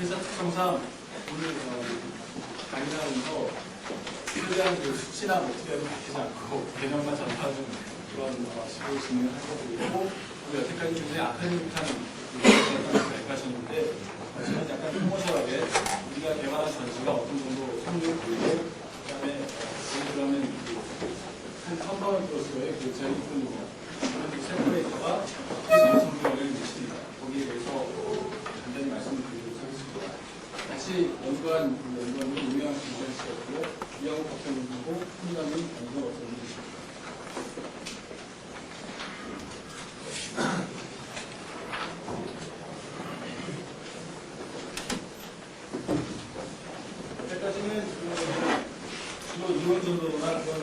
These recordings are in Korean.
어, 회사 특성상 오늘 어, 강의하면서 최대한 그 수치나 뭐 어떻게 하면 밝히지 않고 개념만 전파하는 그런 어, 식으로 진행을 할 거고 우리 여태까지 굉장히 아카데믹한 발표하셨는데 어, 저는 약간 프로모션하게 우리가 개발한 전시가 어떤 정도 성능을 보이고 그다음에 어, 그러면 한 컴파운드로서의 그 제일 이쁜입니다. 그런 세퍼레이터가 성능을 미칩니다. 거기에 대해서 간단히 말씀을 드리도록 하겠습니다. 같이 연구한 그 연구원은 유명한 김현 씨였고요. 이영호 박사님하고 훈장님 안성 박사님이십니다. 여태까지는 그 주로 이론적으로나 그런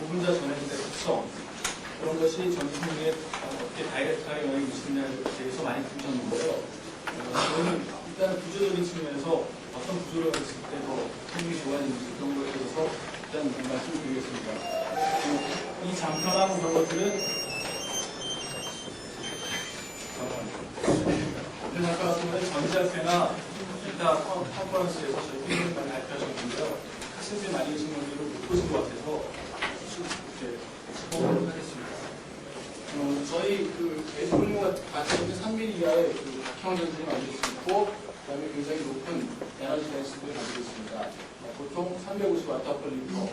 고분자 전환의 특성 그런 것이 전투에 어떻게 다이렉트하게 영향을 미치느냐에 대해서 많이 보셨는데요. 어, 저는 일단 구조적인 측면에서 어떤 구조를 했을 때더 생명이 좋아지는지 그런 것에 대해서 일단 말씀드리겠습니다. 어, 이 장편하고 그런 것들은 오늘 아까 같은 경우는 전자세나 기타 컨- 컨퍼런스에서 저희 필름을 많이 발표하셨는데요. 학생들이 많이 계신 분들은 못 보신 것 같아서 쭉 이렇게 짚어보도록 하겠습니다. 어, 저희 그 에드블링과 같은 3mm 이하의 그 만들 수 있고, 그 다음에 굉장히 높은 에너지 댄스를 가지고 있습니다. 어, 보통 350와트 퍼 리터,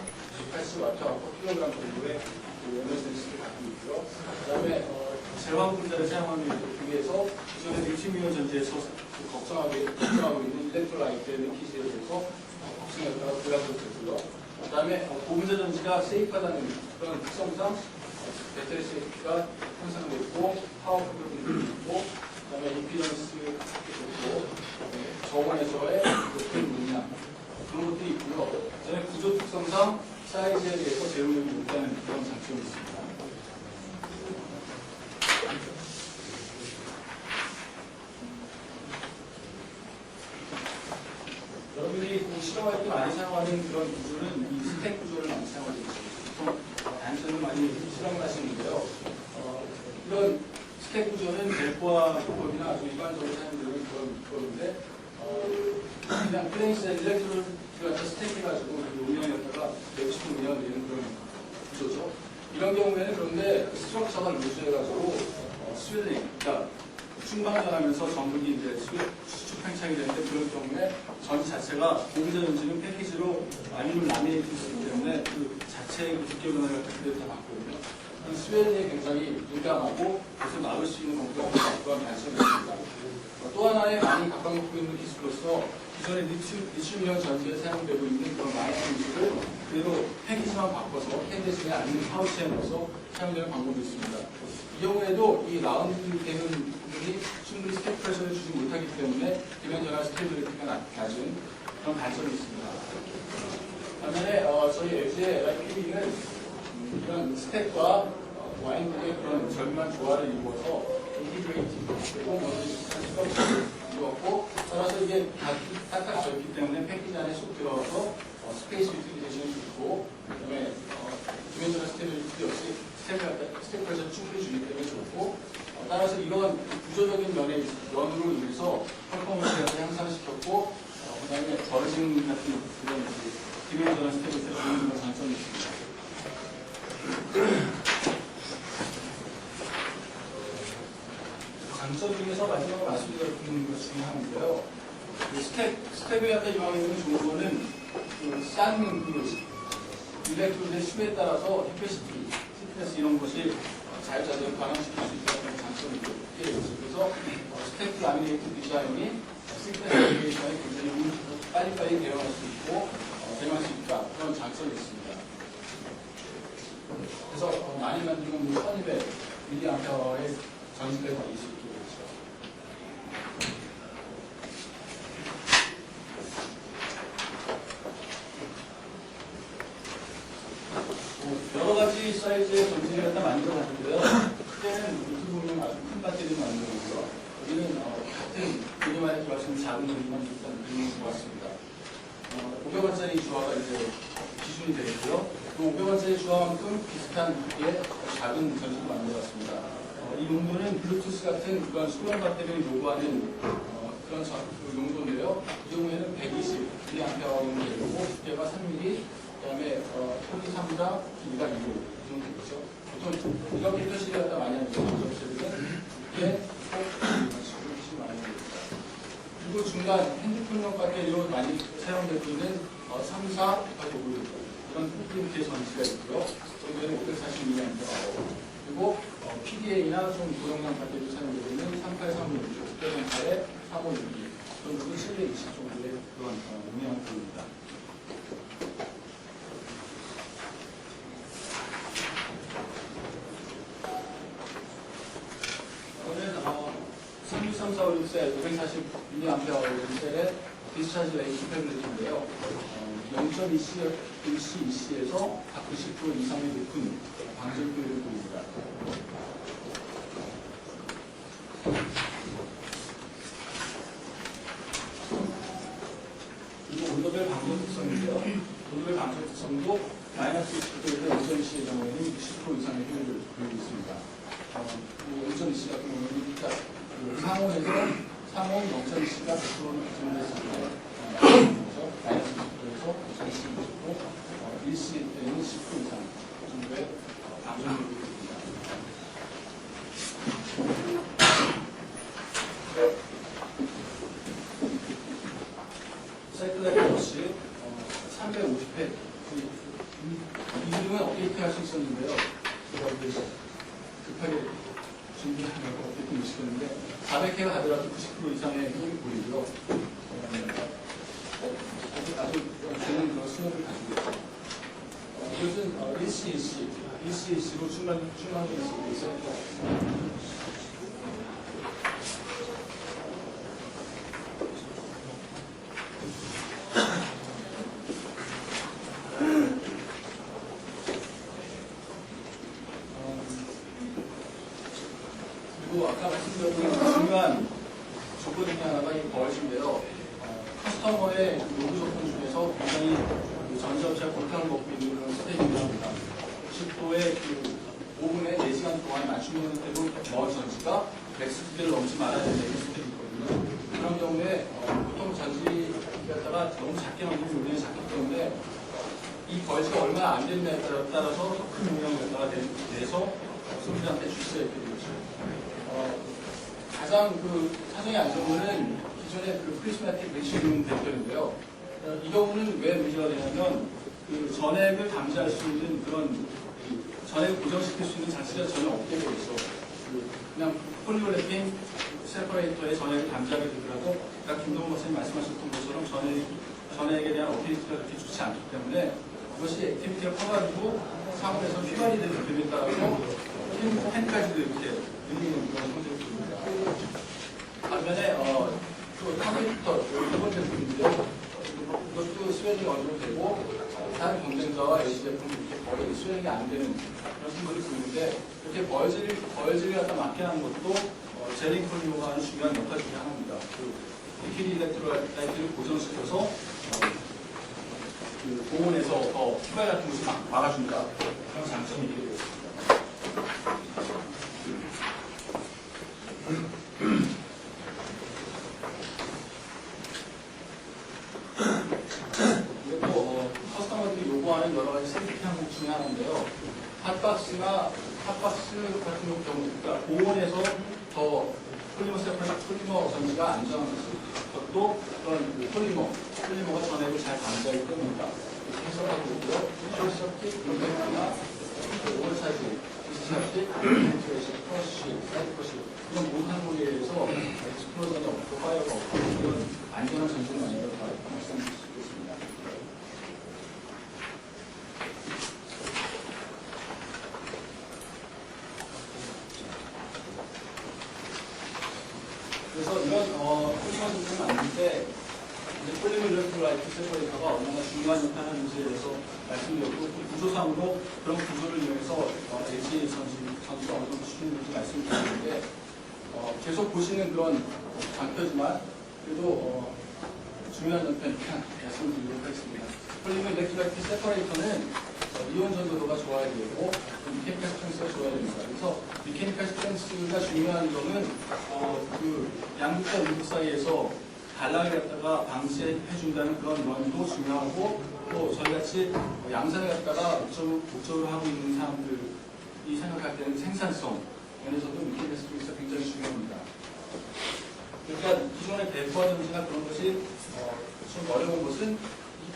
80와트 퍼 킬로그램 정도의 그 에너지 댄스를 갖고 있고요. 그 다음에 어, 제왕 분자를 사용하는 비해서 기존의 리튬이온 전지에서 그 걱정하게, 걱정하고 있는 일렉트로라이트의 리퀴즈에 대해서 어, 걱정했다가 부각도 되고요. 그 다음에 고분자 전지가 세이프하다는 그런 특성상 어, 배터리 세이프가 향상됐고 파워 프로그램이 있고 그다음에 임피던스 좋고 그다음에 저온에서의 높은 용량 그런 것들이 있고요. 그다음에 구조 특성상 사이즈에 대해서 제로력이 높다는 그런 장점이 있습니다. 여러분들이 그 실험할 때 많이 사용하는 그런 구조는 이 스택 구조를 많이 사용하고 있습니다. 보통 단순히 많이 실험을 하시는데요. 어, 이런 스택 구조는 델코와 호법이나 아주 일반적으로 사용되는 그런 거인데 어, 그냥 플레이스에 일렉트로드 같은 스택 해가지고 운영했다가 150분 운영을 되는 그런 구조죠. 이런 경우에는 그런데 스트럭처가 루즈해가지고 어, 스웨링, 그러니까 충방전하면서 전극이 이제 수- 수축 팽창이 되는데 그런 경우에 전 자체가 고기자 전지는 패키지로 알루미늄 라미네이트 쓰기 때문에 그 자체의 그 두께 변화를 그대로 다 바꾸거든요. 이 스웨링에 굉장히 민감하고 그래서 막을 수 있는 경우가 없다. 그런 단점이 있습니다. 어, 또 하나의 많이 각광받고 있는 기술로서 기존의 리튬, 리튬이온 전지에 사용되고 있는 그런 많은 기술을 그대로 패키지만 바꿔서 캔디스에 아니면 파우치에 넣어서 사용되는 방법이 있습니다. 이 경우에도 이 라운드 되는 부분이 충분히 스텝 프레셔를 주지 못하기 때문에 기면 전환 스테빌리티가 낮- 낮은 그런 단점이 있습니다. 반면에 어, 저희 LG의 LIPB는 음, 이런 스택과 어, 와인국의 그런 절묘한 조화를 이루어서 인티그레이팅 그리고 이루었고 따라서 이게 다 져있기 때문에 패키지 안에 쏙 들어가서 어, 스페이스 유틸리제이션이 좋고 그다음에 어, 디멘전al 스테빌리티 역시 스테플에서 충분히 주기 때문에 좋고 어, 따라서 이런 구조적인 면에 면으로 인해서 퍼포먼스를 향상시켰고 어, 그다음에 버르징 같은 그런 디멘전al 스테빌리티를 주는 그런 장점이 있습니다. 장점 중에서 마지막으로 말씀드리는 것 중에 하나인데요. 그 스텝, 스텝에 갖다 이용하는 정보는 그싼 그 일렉트론의 수에 따라서 히페시티, 스트레스 이런 것이 자유자재로 반응시킬 수 있다는 장점이 있게 있어요. 그래서 어, 스텝 라미네이트 디자인이 스트레스 라미네이션에 굉장히 운- 빨리빨리 대응할 수 있고 어, 대응할 수 있다 그런 장점이 있습니다. 그래서 어, 많이 만들면 1200 밀리암페어의 전지까지 달릴 수 있게 되죠. 배터리 사이즈의 전지를 갖다 만들어봤는데요. 크게는 이렇게 보면 아주 큰 배터리를 만들고요. 여기는 어, 같은 그림만에 들어갈 수 있는 작은 그림만 일단 그림이 들어왔습니다. 어, 500원짜리 주화가 이제 기준이 되겠고요. 그 500원짜리 주화만큼 비슷한 크기의 작은 전지를 만들어봤습니다. 어, 이 용도는 블루투스 같은 그런 수동 배터리를 요구하는 어, 그런 저- 그 용도인데요. 이 경우에는 120 정도 되고 두께가 3mm, 그다음에 어, 톤이 3자, 길이가 2로 이 정도 되죠. 보통 이렇게 표시를 갖다 많이 하는 이게 꼭 식으로 표시 많이 됩니다. 그리고 중간 핸드폰용 배터리로 많이 사용되고 있는 어, 3, 4까지 오고 이런 이렇게 전지가 있고요. 여기에는 540mAh 그리고 어, PDA나 좀 고용량 배터리로 사용되고 있는 3836, 608에 3562 정도는 720 정도의 그런 어, 용량들입니다. 저는 어, 36346셀 540mAh 셀의 디스차지 레이트 태블릿인데요. 어, 0.2C, 1C2C에서 190% 이상의 높은 방전율을 보입니다. 그리고 온도별 방전 특성인데요. 온도별 방전 특성도 마이너스 20도에서 0.2C의 경우에는 60% 이상의 효율을 보이고 있습니다. 어, 0.2C 같은 경우는 일단 그 상온에서 상온 0.2C가 100%는 기준됐을 때 어, 그래서 마이너스 20도에서 20% 1C 때는 10% 이상 정도의 어, 방전율이 있습니다. 사이클라이트 러시 350회 이 중에 업데이트 할 수 있었는데요. 제가 이제 급하게 준비하려고 업데이트 못 시켰는데 400회가 가더라도 90% 이상의 효율이 보이고요. 어, 아주 좋은 그런 수업을 가지고 있어요. 어, 이것은 어, 1C, 1C, 1C, 1C로 충만, 충만이 있어요. 그리고 아까 말씀드렸던 중요한 조건 중에 하나가 이 버릇인데요. 어, 커스터머의 요구 조건 중에서 굉장히 그 전지업체가 골탕을 먹고 있는 그런 스펙입니다. 90도의 그 5분에 4시간 동안 맞춤형 형태로 넣은 스피드를 넘지 말아야 된다는 스펙이 있거든요. 그런 경우에 어, 보통 전지 갖다가 너무 작게 만들면 용량이 작기 때문에 이 벌지가 얼마나 안 됐냐에 따라- 따라서 더큰 용량을 갖다가 내- 내서 소비자한테 줄수 있게 되죠. 어, 가장 그 사정이 안 좋은 거는 기존의 그 프리스마틱 레시룸 대표인데요. 어, 이 경우는 왜 문제가 되냐면 그 전액을 감지할 수 있는 그런 그 전액을 고정시킬 수 있는 장치가 전혀 없게 되어 있어. 그 그냥 폴리오레핀 세퍼레이터의 전액을 감지하게 되더라도 아까 김동훈 박사님 말씀하셨던 것처럼 전액, 전액에 대한 어피니티가 그렇게 좋지 않기 때문에 그것이 액티비티가 커가지고 상업에서 휘발이 되는 그림에 따라서 펜- 펜까지도 이렇게 늘리는 그런 형태로 보입니다. 반면에 어, 그 컴퓨터 두 번째 부분인데요. 이것도 수행이 어느 정도 되고 어, 다른 경쟁자와 LG 제품이 이렇게 거의 수행이 안 되는 그런 친구들이 보이는데 이렇게 벌질 벌질을 갖다 맞게 하는 것도 어, 제링 폴리오가 하는 중요한 역할 중에 하나입니다. 그 리퀴드 일렉트로라이트를 고정시켜서 어, 그 고온에서 더 휘발 같은 것을 막 막아준다 그런 장점이 있습니다. 이것도 어, 커스터머들이 요구하는 여러 가지 세피티 항목 중에 하나인데요. 핫박스나 핫박스 같은 경우, 그러니까 고온에서 더 폴리머 세퍼레 폴리머 전지가 안정한 그런 그 폴리머, 폴리머가 전액을 잘 때문입니다. 이렇게 해석하고 있고요. 쇼서킷, 인벤트나 오버차지, 디스차지, 인벤트레이션, 프러쉬, 사이드컷이 이런 모든 항목에 의해서 익스플로전이 없고 파이어가 없고 이런 안전한 말씀드릴 수 있겠습니다. 그래서 이런 어, 폴리머 제품을 만들 때 이제 폴리머 이렇게 일렉트로라이트 세퍼레이터가 얼마나 중요한 역할을 하는지에 대해서 말씀드렸고 그 구조상으로 그런 구조를 이용해서 어, LG 전지, 전지가 어느 정도 수준인지 말씀드렸는데 어, 계속 보시는 그런 장표지만 그래도 어, 중요한 점표니까 말씀드리도록 하겠습니다. 폴리머 일렉트로라이트 세퍼레이터는 어, 이온 전도도가 좋아야 되고 미케니컬 스트렝스가 좋아야 됩니다. 그래서 미케니컬 스트렝스가 중요한 점은 어, 그 양극과 미국 사이에서 단락을 갖다가 방지해준다는 그런 면도 중요하고 또 저희같이 양산을 갖다가 목적으로, 목적으로 하고 있는 사람들이 생각할 때는 생산성 면에서도 미케니컬 스트렝스가 굉장히 중요합니다. 그러니까 기존의 배포하든지나 그런 것이 어, 좀 어려운 것은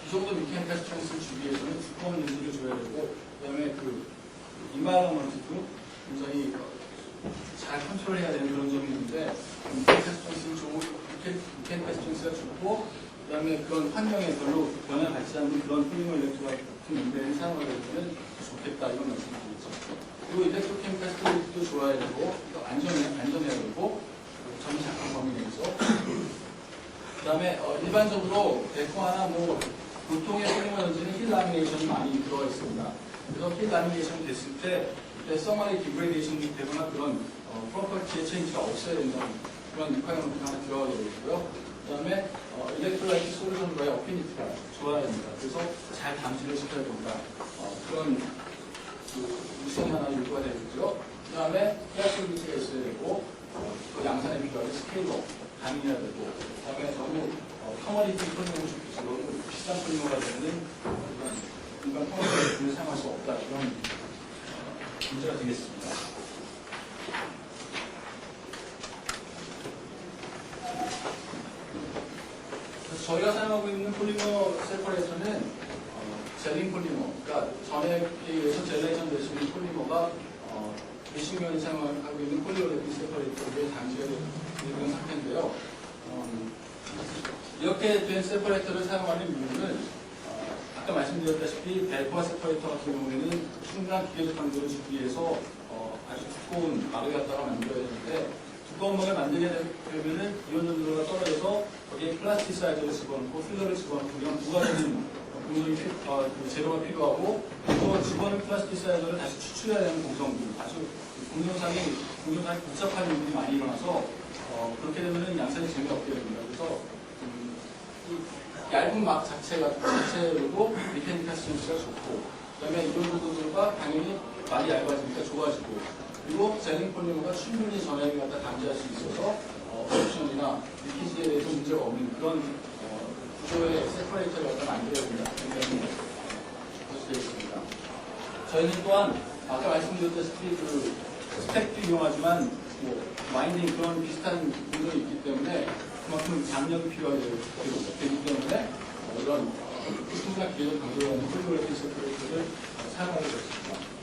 이 정도 미케니컬 스트렝스를 주기 위해서는 두꺼운 렌즈를 줘야 되고 그다음에 그 인바이러먼트도 굉장히 어, 잘 컨트롤해야 되는 그런 점이 있는데 미케니컬 스트렝스는 좋고 미케니컬 스트렝스가 좋고 그다음에 그런 환경에 별로 영향을 받지 않는 그런 폴리머 일렉트로 같은 인베를 사용하게 되면 좋겠다 이런 말씀드리죠. 그리고 일렉트로케미컬 스트렝스도 좋아야 되고 또 안전해 안전해야 되고 전기 작동 범위 내에서 그다음에 어, 일반적으로 데코 하나 뭐 보통의 전지는 힐 라미네이션이 많이 들어가 있습니다. 그래서 힐 라미네이션 됐을 때 그때 서머리 디그레이션이 되거나 그런 어, 프로퍼티의 체인지가 없어야 된다는 그런 리ኳ이먼트가 하나 들어가게 되고요. 그 다음에 어, 일렉트로라이트 솔루션과의 어피니티가 좋아야 됩니다. 그래서 잘 감지를 시켜야 된다. 어, 그런 그 물성이 하나 요구가 되겠죠. 그 다음에 해학솔루트가 있어야 되고, 어, 또 양산에 필요한 스케일러, 가능해야 되고, 그 다음에 너무 어, 커머리티 폴리머를 너무 비싼 폴리머가 되는 일반 커머리티를 사용할 수 없다. 이런 어, 문제가 되겠습니다. 저희가 사용하고 있는 폴리머 세퍼레이터는 어, 젤링 폴리머, 그러니까 전에 의해서 젤레이션 되시는 폴리머가 어, 몇십 년이 사용하고 있는 폴리오레핀 세퍼레이터에 단지가 되는 상태인데요. 음, 이렇게 된 세퍼레이터를 사용하는 이유는 어, 아까 말씀드렸다시피 벨코아 세퍼레이터 같은 경우에는 충분한 기계적 강도를 주기 위해서 어, 아주 두꺼운 막을 갖다가 만들어야 되는데 두꺼운 막을 만들게 되면은 이온 전도가 떨어져서 거기에 플라스티사이저를 집어넣고 필러를 집어넣고 이런 두 가지는 공정이 필- 어, 그 재료가 필요하고 또 집어넣은 플라스티사이저를 다시 추출해야 되는 공정들 아주 공정상이 공정상이 복잡한 일들이 많이 일어나서 어, 그렇게 되면은 양산이 재미없게 됩니다. 그래서 얇은 막 자체가 자체로도 미케니컬 스트렝스가 좋고 그다음에 이온 전도가 당연히 많이 얇아지니까 좋아지고 그리고 젤링 폴리머가 충분히 전압을 갖다 감지할 수 있어서 어, 옵션이나 리키지에 대해서 문제가 없는 그런 어, 구조의 세퍼레이터를 갖다 만들어야 된다. 굉장히 있습니다. 저희는 또한 아까 말씀드렸다시피 그 스택도 이용하지만 뭐 와인딩 그런 비슷한 구조가 있기 때문에 그만큼 장력이 필요하게 되기 때문에 어, 이런 기계적 강도가 있는 폴리그래피 세퍼레이터를 사용하게 되었습니다.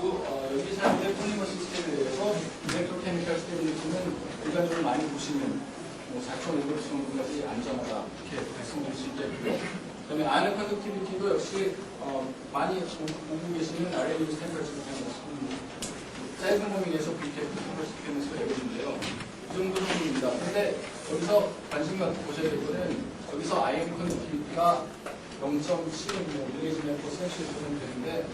어, 여기 사용된 폴리머 시스템에 대해서 일렉트로케미컬 스테빌리티는 일반적으로 많이 보시는 뭐 4.5kg 정도까지 안전하다 이렇게 말씀드릴 수 있겠고요. 그다음에 아이언 컨덕티비티도 역시 어, 많이 보- 보고 계시는 RLU 스탠퍼드 스탠퍼드 짧은 범위에서 그렇게 스탠퍼드 스가 되거든요. 이 정도 정도입니다. 근데 여기서 관심 갖고 보셔야 될 거는 여기서 아이언 컨덕티비티가 0.75 밀리지메터 센시 정도 되는데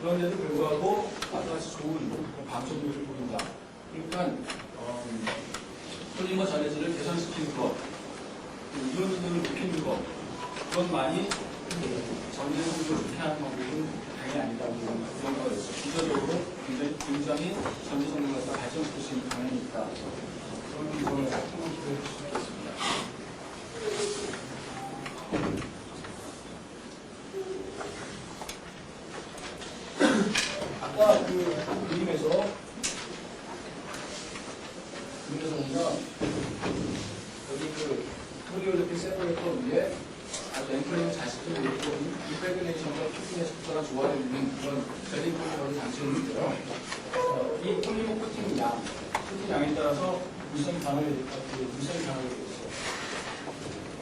그런데도 불구하고 아주 아주 좋은 방송률을 보인다. 그러니까 어, 폴리머 전해질을 개선시키는 것, 그 이온진을 높이는 것, 그건 많이 그 전제 성적을 좋게 하는 방법은 당연히 아니다고 그런 거였죠. 기저적으로 굉장히, 굉장히 전제 갖다 발전시킬 수 있는 방향이 있다. 그런 부분을 수 있겠습니다. 아까 그 그림에서 그림에서 보면 여기 그 토리올리픽 세퍼레이터 위에 아주 앵클링을 잘 시키고 있고 임페그네이션과 피팅의 속도가 좋아지는 그런 젤링 폴리머를 장치했는데요. 어, 이 폴리머 코팅 양, 코팅 양에 따라서 물성이 변하게 될 것 같아요. 물성이 변하게 되겠죠.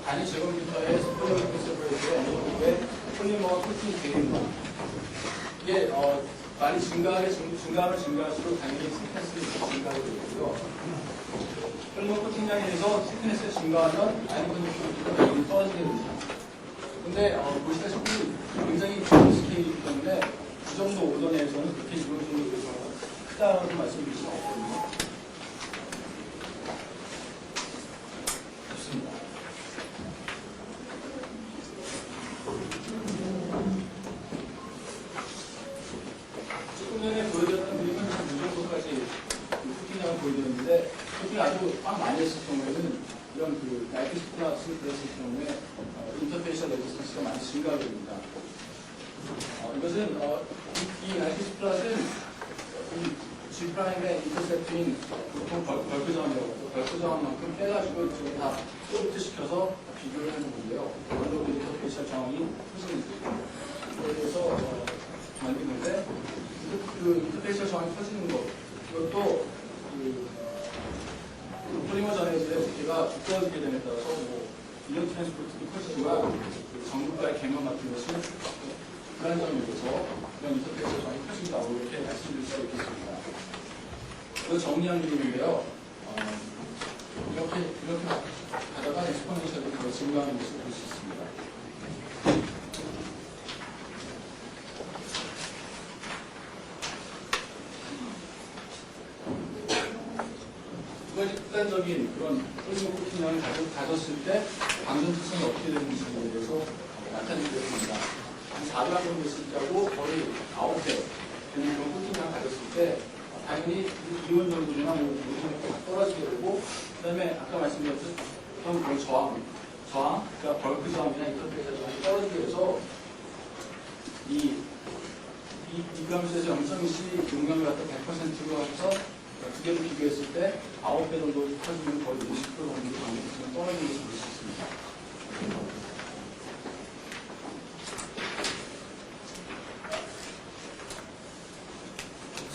단위 제곱미터의 토리올리픽 세퍼레이터에 폴리머가 코팅이 되어 있는 거. 이게 어, 많이 증가하게 증- 증가하면 당연히 스트레스는 증가하게 되고요. 혈관 코팅량에 의해서 스트레스 증가하면 당연히 떨어지게 됩니다. 근데 어, 보시다시피 굉장히 좋은 스케일이기 때문에 그 정도 오더 내에서는 그렇게 이런 정도 크다고 말씀드릴 수가 없거든요. 좋습니다. 조금 전에 보여드렸던 그림은 이 정도까지 쿠팅량을 보여드렸는데 쿠팅 아주 꽉 많이 했을 경우에는 이런 그 나이트 스플라스 그랬을 경우에 어, 인터페이셜 레지스턴스가 많이 증가가 됩니다. 어, 이것은 어, 이, 이 나이트 스플라스는 이 G 프라임의 인터셉트인 보통 벌- 벌크 저항이라고 벌크 저항만큼 빼가지고 이쪽에 다 소프트 시켜서 비교를 하는 건데요. 정도 인터페이셜 커지는 거에 대해서 어, 만든 건데 그, 그 인터페이셜 저항이 커지는 것 이것도 그, 그 폴리머 전해질의 두께가 두꺼워지게 됨에 따라서 뭐 이런 트랜스포트도 커지지만 그 전극과의 갱만 같은 것은 불안정에 대해서 이런 인터페이셜 저항이 커진다고 이렇게 말씀드릴 수 있겠습니다. 그 정리한 그림인데요. 어, 이렇게 이렇게 가다가 엑스포넨셜이 더 증가하는 것을 볼 수 있습니다. 두 가지 극단적인 그런 코팅량을 가졌- 가졌을 때 방전 특성이 어떻게 되는지에 대해서 나타내드렸습니다. 한 4gram 정도 있을 때하고 거의 9배 되는 그런 코팅량을 가졌을 때 당연히 기온 정도나 뭐 떨어지게 되고 그다음에 아까 말씀드렸던 그런 저항, 저항, 그러니까 벌크 저항이나 인터페이스 저항이 떨어지게 돼서 이 이, 이 그람수에서 0.2C 용량을 갖다 100%로 해서 두 개를 비교했을 때 9배 정도 커지면 거의 50% 정도 떨어지는 것을 볼 수 있습니다.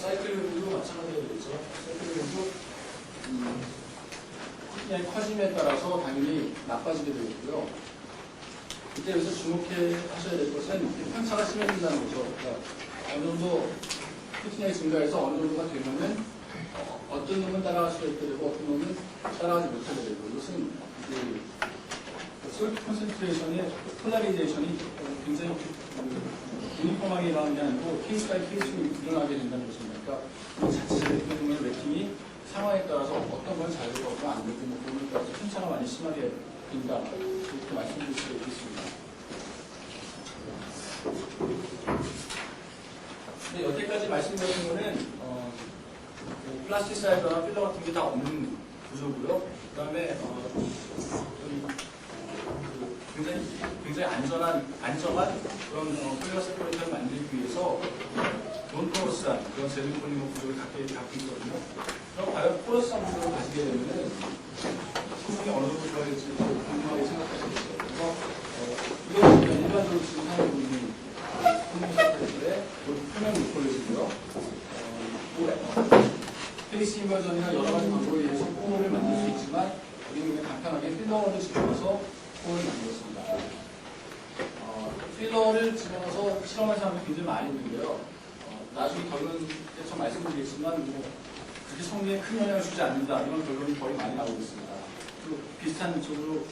사이클도 마찬가지가 되겠죠. 사이클도 음, 커짐에 따라서 당연히 나빠지게 되겠고요. 이때 여기서 주목해 하셔야 될 것은 편차가 심해진다는 거죠. 그러니까 어느 정도 피트량이 증가해서 어느 정도가 되면은 어, 어떤 놈은 따라갈 수가 있게 되고 어떤 놈은 따라가지 못하게 되고 이것은 그 솔트 컨센트레이션의 폴라리제이션이 굉장히 그 유니폼하게 일어나는 게 아니고 케이스 바이 케이스로 일어나게 된다는 것입니다. 그러니까 그 자체적인 보면 레팅이 상황에 따라서 어떤 건잘 되고 어떤 건안 되고 뭐 그런 거에 따라서 편차가 많이 심하게 된다. 이렇게 말씀드릴 수 있겠습니다. 근데 여태까지 말씀드린 거는 어, 그 플라스티사이드나 필러 같은 게 다 없는 구조고요. 그 다음에 어, 굉장히 굉장히 안전한 안정한 그런 어, 폴리머 세퍼레이터를 만들기 위해서 논포러스한 그런 제일 폴리머 구조를 갖게 갖고 있거든요. 그럼 과연 포러스한 구조를 가지게 되면은 성능이 어느 정도 좋아질지 궁금하게 생각하시겠어요. 그래서 어, 이건 그냥 일반적으로 지금 있는 폴리머 세퍼레이터의 표면 모폴리지고요. 어, 페이스 인버전이나 여러 가지 방법에 의해서 폼을 만들 수 있지만 우리는 그냥 간단하게 필러를 집어넣어서 폼을 만들었습니다. 어, 필러를 집어넣어서 실험한 사람이 굉장히 많이 있는데요. 어, 나중에 결론 때좀 말씀드리겠지만 뭐 그렇게 성능에 큰 영향을 주지 않는다 이런 결론이 거의 많이 나오고 있습니다. 그 비슷한 쪽으로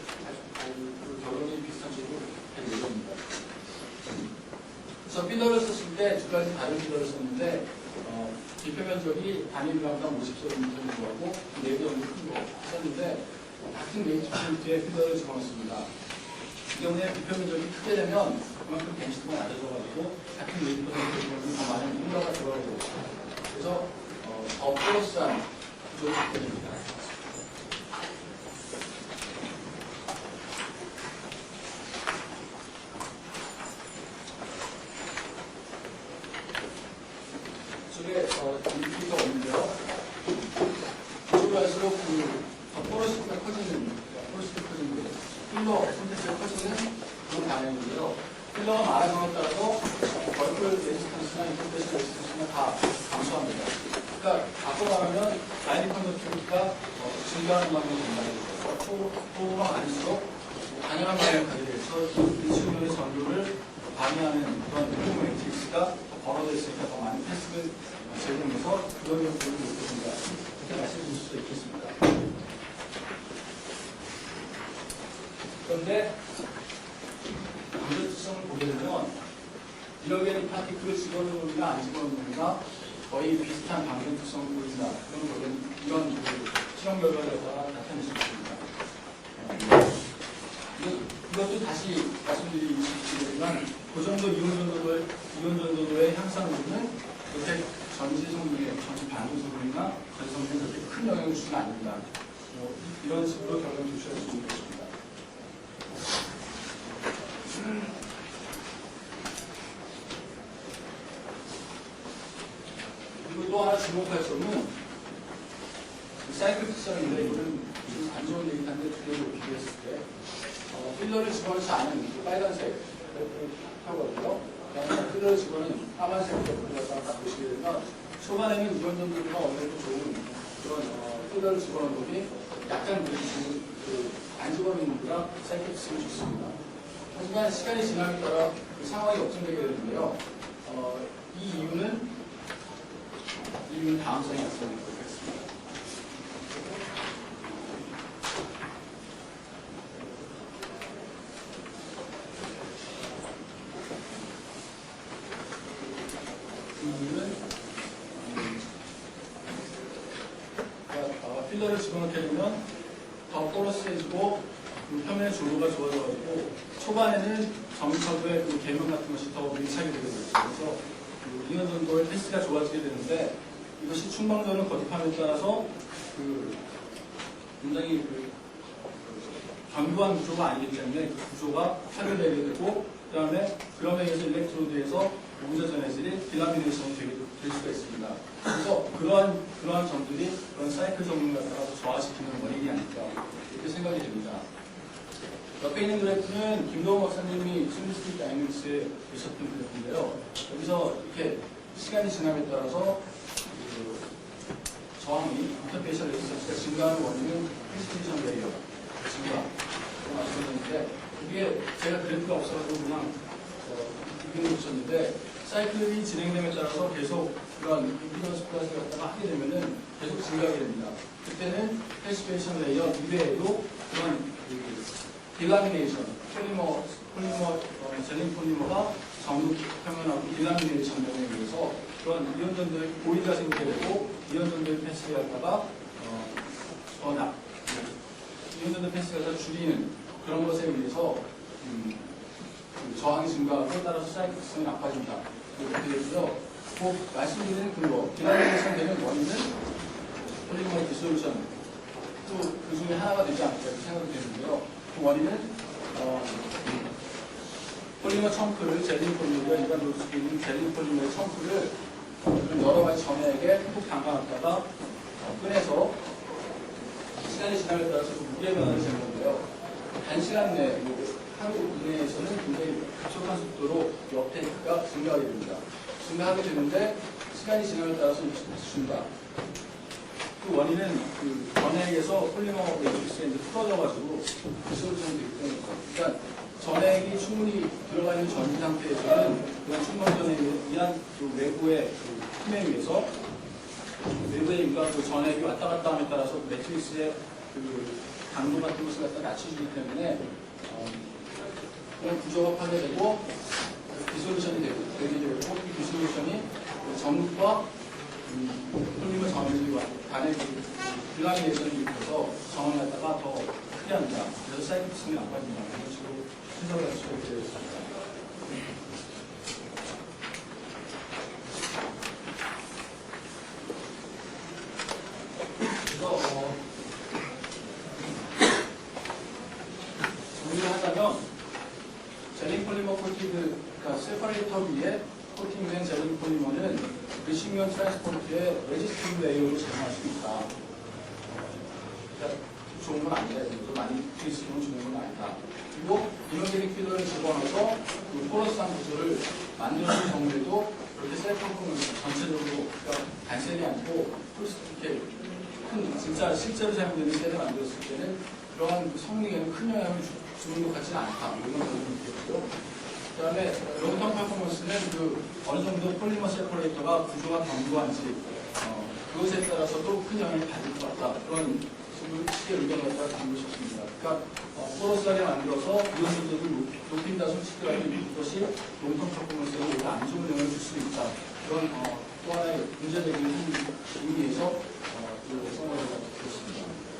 결론이 비슷한 쪽으로 갈 예정입니다. 그래서 필러를 썼을 때 두 가지 다른 필러를 썼는데 어, 비표 면적이 단위 그램당 50조 정도 하고 네개 정도 큰거 썼는데 같은 레이트 포인트에 필러를 집어넣습니다. 이 경우에 비표 면적이 크게 되면 그만큼 덴시티가 낮아져가지고 같은 집어넣으면 더 많은 들어가게 되죠. 그래서 어, 더 플러스한 갖게 됩니다. 이쪽에 어, 인기가 없는데요. 이쪽으로 할수록 그 포로스가 커지는, 포로스가 커지는 게 필러 선택지가 커지는 그런 방향인데요. 필러가 많아짐에 따라서 벌크 레지스턴스나 인터페이스 레지스턴스나 다 감소합니다. 그러니까 바꿔 말 하면 라인 컨덕티비티가 어, 증가하는 방향이 된다는 거죠. 포로가 많을수록 다양한 방향을 가지게 돼서 리튬의 전류를 방해하는 그런 필름 매트릭스가 더 많은 패스를 제공해서 그런 용도를 높여준다. 이렇게 말씀드릴 수도 있겠습니다. 그런데 방전 특성을 보게 되면 이러게는 파티클을 집어넣는가 안 집어넣는가 거의 비슷한 방전 특성을 보인다. 그런 거는 이런 그 실험 결과를 갖다가 나타낼 수 있습니다. 이거- 이것도 다시 말씀드리겠지만 그 정도 이온 전도도의 이온 전도도의 향상으로는 그렇게 전지 성분에 전지 반응 성분이나 전지 성분에 큰 영향을 주는 아닙니다. 뭐 이런 식으로 결론 도출할 수 있는 것입니다. 그리고 또 하나 주목할 점은 이 사이클 특성인데 이거는 좀 안 좋은 얘기인데 두 개로 비교했을 때 어, 필러를 집어넣지 않은 그 빨간색 표거든요. 그다음에 필러를 집어넣은 까만색 갖다가 딱 보시게 되면 초반에는 이런 정도가 어느 좋은 그런 어, 필러를 집어넣은 놈이 약간 그안 집어넣는 것보다 사이클 특성이 좋습니다. 하지만 시간이 지남에 따라 그 상황이 역전되게 되는데요. 어, 이 이유는 이 이유는 다음성에 약속을 하겠습니다. 이 이유는 음, 그러니까, 어, 필러를 집어넣게 되면 더그 표면의 조로가 좋아져가지고 초반에는 정처도의 그 계면 같은 것이 더 밀착이 되게 되죠. 그래서 그 이온 정도의 패스가 좋아지게 되는데 이것이 충방도는 거듭함에 따라서 그 굉장히 그 견고한 구조가 아니기 때문에 그 구조가 파괴되게 되고 그 다음에 그럼에 의해서 일렉트로드에서 우자 전해질이 디라미네이션이 되게 될 수가 있습니다. 그래서 그러한 그러한 점들이 그런 사이클 성능을 갖다가 저하시키는 원인이 아닐까 이렇게 생각이 됩니다. 옆에 있는 그래프는 김동호 박사님이 스미스틱 다이닝스에 계셨던 그래프인데요. 여기서 이렇게 시간이 지남에 따라서 그 저항이 인터페이셜 레지스턴스가 증가하는 원인은 헬스테이션 레이어 증가 말씀드렸는데 이게 제가 그래프가 없어가지고 그냥 어, 이기는 붙였는데 사이클이 진행됨에 따라서 계속 그런 인피던스 플러스를 갖다가 하게 되면은 계속 증가하게 됩니다. 그때는 헬스테이션 레이어 이외에도 그런 그 딜라미네이션, 폴리머, 폴리머, 어, 젤링 폴리머가 전극 표면하고 딜라미네이션 등에 의해서 그런 이온전도의 고리가 생기게 되고 이온전도의 패스를 갖다가 어, 전압, 이온전도 패스를 갖다 줄이는 그런 것에 의해서 음, 그 저항이 증가하고 따라서 사이클성이 나빠진다. 이렇게 되고요. 꼭 말씀드리는 그거, 딜라미네이션 되는 원인은 폴리머 디솔루션 또 그 중에 하나가 되지 않을까 이렇게 생각이 되는데요. 그 원인은 어, 폴리머 첨크를 젤린 폴리머가 일반적으로 쓰고 있는 젤린 폴리머의 첨크를 어, 여러 가지 전해에게 푹 담가놨다가 어, 꺼내서 시간이 지남에 따라서 그 무게 변화를 되는 건데요. 단시간 내에 뭐 하루 이내에서는 굉장히 급속한 속도로 업테이크가 증가하게 됩니다. 증가하게 되는데 시간이 지남에 따라서 준다. 그 원인은 그 전액에서 폴리머 매트릭스가 이제 풀어져가지고 디솔루션이 되기 때문이죠. 그러니까 전액이 충분히 들어가 있는 전지 상태에서는 그런 충전전에 의한 그 외부의 그 힘에 의해서 외부의 인과 그 전액이 왔다 갔다 함에 따라서 그 매트릭스의 그 강도 같은 것을 갖다 낮춰주기 때문에 어, 그런 구조가 파괴되고 디솔루션이 되게 되고 이 디솔루션이 그 전극과 폴리머 정원이 단의 블라미네이션을 일으켜서 정원을 갖다가 더 크게 합니다. 그래서 사이클성이 나빠진다. 이런 식으로 있게 되어 있습니다. 그래서 어, 정리를 하자면 젤링 폴리머 코티드, 그러니까 세퍼레이터 위에 코팅된 젤링 폴리머는 리싱면 트랜스포트의 레지스팅 레이어로 사용할 수 있다. 그러니까 좋은 건 아니다. 또 많이 있으면 좋은 건 아니다. 그리고 이노게릭 필러를 집어넣어서 그 포러스한 구조를 만드는 경우에도 그렇게 셀프폼은 전체적으로 그러니까 단셀이 아니고 이렇게 큰 진짜 실제로 사용되는 셀을 만들었을 때는 그러한 그 성능에는 큰 영향을 주- 주는 것 같지는 않다. 이런 결론이 있겠고요. 그 다음에 롱텀 퍼포먼스는 그 어느 정도 폴리머 세퍼레이터가 구조가 견고한지 어, 그것에 따라서도 큰 영향을 받을 것 같다. 그런 식으로 쉽게 의견을 담으셨습니다. 그러니까 어, 포러스하게 만들어서 이온도를 높인다 이것이 롱텀 퍼포먼스에 오히려 안 좋은 영향을 줄 수 있다. 그런 어, 또 하나의 문제적인 의미에서 어, 그 성어를